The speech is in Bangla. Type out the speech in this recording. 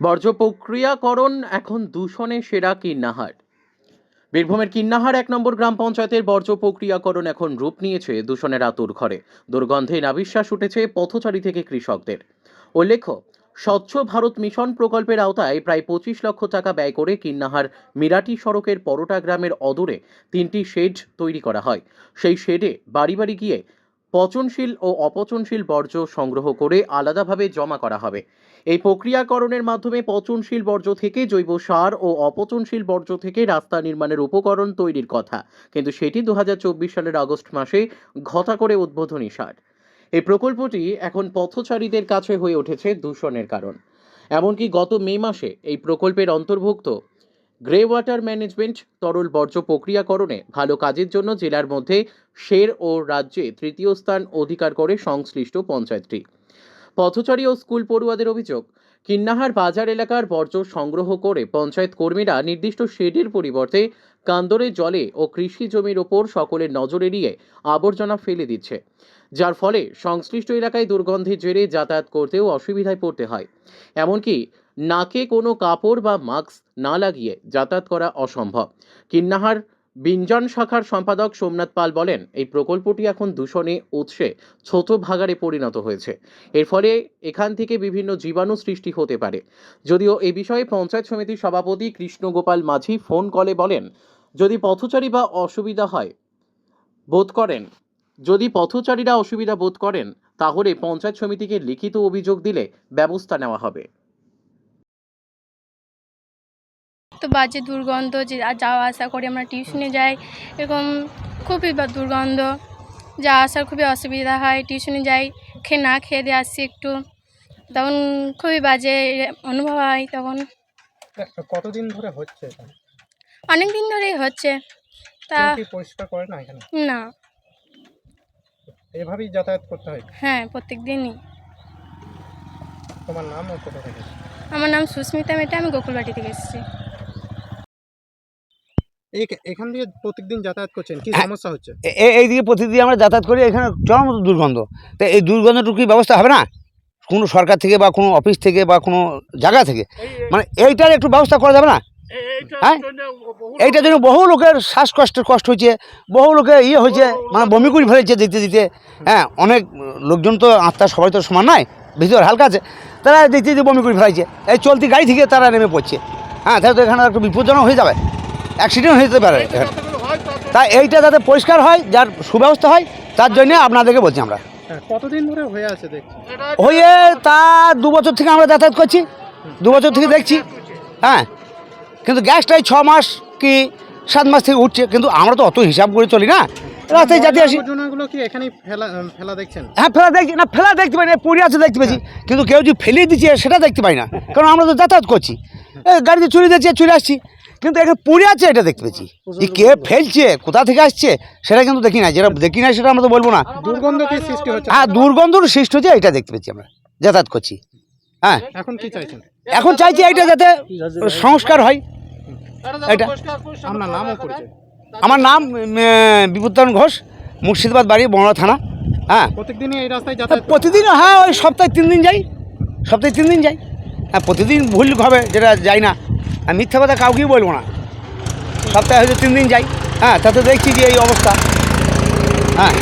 বর্জ্য প্রক্রিয়াকরণ এখন দূষণে সেরা কিন্নাহার। বীরভূমের কিন্নাহার এক নম্বর গ্রাম পঞ্চায়েতের বর্জ্য প্রক্রিয়াকরণ এখন রূপ নিয়েছে দূষণের আতুর ঘরে। দুর্গন্ধে নাবিশ্বাস উঠেছে পথচারী থেকে কৃষকদের। উল্লেখ্য, স্বচ্ছ ভারত মিশন প্রকল্পের আওতায় প্রায় পঁচিশ লক্ষ টাকা ব্যয় করে কিন্নাহার মিরাটি সড়কের পরোটা গ্রামের অদূরে তিনটি শেড তৈরি করা হয়। সেই শেডে বাড়ি বাড়ি গিয়ে পচনশীল ও অপচনশীল বর্জ্য সংগ্রহ করে আলাদাভাবে জমা করা হবে। এই প্রক্রিয়াকরণের মাধ্যমে পচনশীল বর্জ্য থেকে জৈব সার ও অপচনশীল বর্জ্য থেকে রাস্তা নির্মাণের উপকরণ তৈরির কথা। কিন্তু সেটি দু হাজার চব্বিশ সালের আগস্ট মাসে ঘটা করে উদ্বোধনী সার। এই প্রকল্পটি এখন পথচারীদের কাছে হয়ে উঠেছে দূষণের কারণ। এমনকি গত মে মাসে এই প্রকল্পের অন্তর্ভুক্ত গ্রে ওয়াটার ম্যানেজমেন্ট তরল বর্জ্য প্রক্রিয়াকরণে ভালো কাজের জন্য জেলার মধ্যে শের ও রাজ্যে তৃতীয় স্থান অধিকার করে সংশ্লিষ্ট পঞ্চায়েতটি। পথচারী ও স্কুল পড়ুয়াদের অভিযোগ, কিন্নাহার বাজার এলাকার বর্জ্য সংগ্রহ করে পঞ্চায়েত কর্মীরা নির্দিষ্ট শেডের পরিবর্তে কান্দরের জলে ও কৃষি জমির ওপর সকলের নজর এড়িয়ে আবর্জনা ফেলে দিচ্ছে, যার ফলে সংশ্লিষ্ট এলাকায় দুর্গন্ধের জেরে যাতায়াত করতেও অসুবিধায় পড়তে হয়। এমনকি নাকে কোনো কাপড় বা মাস্ক না লাগিয়ে যাতায়াত করা অসম্ভব। কিন্নাহার বিঞ্জন শাখার সম্পাদক সোমনাথ পাল বলেন, এই প্রকল্পটি এখন দূষণে উৎসে ছোট ভাগাড়ে পরিণত হয়েছে। এর ফলে এখান থেকে বিভিন্ন জীবাণু সৃষ্টি হতে পারে। যদিও এ বিষয়ে পঞ্চায়েত সমিতির সভাপতি কৃষ্ণগোপাল মাঝি ফোন কলে বলেন, যদি পথচারী বা অসুবিধা হয়, বোধ করেন, যদি পথচারীরা অসুবিধা বোধ করেন, তাহলে পঞ্চায়েত সমিতিকে লিখিত অভিযোগ দিলে ব্যবস্থা নেওয়া হবে। বাজে দুর্গন্ধ যে যাওয়া আসা করি আমরা টিউশনে যাই এরকম খুবই দুর্গন্ধ যাওয়া আসার খুবই অসুবিধা হয়। টিউশনে যাই খেয়ে না খেয়ে দিয়ে আসছি একটু। তখন খুবই বাজে অনুভব হয় তখন। কতদিন ধরে হচ্ছে অনেক দিন ধরেই হচ্ছে। তা পরিষ্কার করে না এখানে? না। এভাবেই যাতায়াত করতে হয়? হ্যাঁ প্রত্যেক দিনই। তোমার নাম ও কোথা থেকে? আমার নাম সুস্মিতা মেটা আমি গোকুলবাটি থেকে এসেছি। এখান দিয়ে প্রত্যেকদিন যাতায়াত করছেন কি হ্যাঁ। সমস্যা হচ্ছে? এ- এ- এইদিকে প্রতিদিন আমরা যাতায়াত করি এখানে চরম দুর্গন্ধ। তো এই দুর্গন্ধটুকু কি ব্যবস্থা হবে না? কোনো সরকার থেকে বা কোনো অফিস থেকে বা কোনো জায়গা থেকে? মানে এইটার একটু ব্যবস্থা করা যাবে না? হ্যাঁ? এইটার জন্য বহু লোকের শ্বাসকষ্টের কষ্ট হয়েছে বহু লোকের ইয়ে হয়েছে মানে বমি করে ফেলেছে দিতে দিতে। হ্যাঁ অনেক লোকজন তো আত্মা সবাই তো সমান নয় ভিতর হালকা আছে তারা দিতে দিতে বমি করে ফেলাইছে। এই চলতি গাড়ি থেকে তারা নেমে পড়ছে। হ্যাঁ তাহলে তো এখানে একটু বিপজ্জনক হয়ে যাবে। অ্যাক্সিডেন্ট হয়ে যেতে পারে। তাই এইটা যাতে পরিষ্কার হয় যার সুব্যবস্থা হয় তার জন্য আপনাদেরকে বলছি আমরা। হ্যাঁ, কতদিন ধরে হয়ে আছে দেখছি? হয়ে তা দু বছর থেকে আমরা যাতায়াত করছি। দু বছর থেকে দেখছি। হ্যাঁ কিন্তু গ্যাসটাই ছ মাস কি সাত মাস থেকে উঠছে কিন্তু আমরা তো অত হিসাব করে চলি না। রাস্তায় যাতে আসি। আবর্জনাগুলো কি এখানেই ফেলা ফেলা দেখছেন? হ্যাঁ ফেলা দেখছি। না ফেলা দেখতে পাই না পড়ে আছে দেখতে পেয়েছি কিন্তু কেউ যদি ফেলিয়ে দিচ্ছে সেটা দেখতে পাই না। কারণ আমরা তো যাতায়াত করছি। গাড়িতে চুরি দিচ্ছে চলে আসছি। কিন্তু এখানে পড়ে আছে এটা দেখতে পেয়েছি। যে কে ফেলছে? কোথা থেকে আসছে? সেটা কিন্তু দেখি না যেটা দেখি না সেটা আমরা তো বলব না। দুর্গন্ধ কি সৃষ্টি হচ্ছে? হ্যাঁ দুর্গন্ধর সৃষ্টি হচ্ছে এটা দেখতে পেয়েছি আমরা যাতায়াত করছি। হ্যাঁ। এখন কি চাইছেন? এখন চাইছি এটা যাতে সংস্কার হয়। এটা। আপনার নামও পরিচয় আমার নাম বিপত্তারণ ঘোষ মুর্শিদাবাদ বাড়ি বনড়া থানা। হ্যাঁ। প্রত্যেকদিনই এই রাস্তায় যাতায়াত প্রতিদিন হ্যাঁ ওই সপ্তাহে তিন দিন যাই। সপ্তাহে তিন দিন যাই। হ্যাঁ প্রতিদিন ভুল হবে যেটা যাই না। আর মিথ্যা কথা কাউকেই বলব না। সপ্তাহে হয়তো তিন দিন যাই। হ্যাঁ তাতে দেখছি যে এই অবস্থা। হ্যাঁ।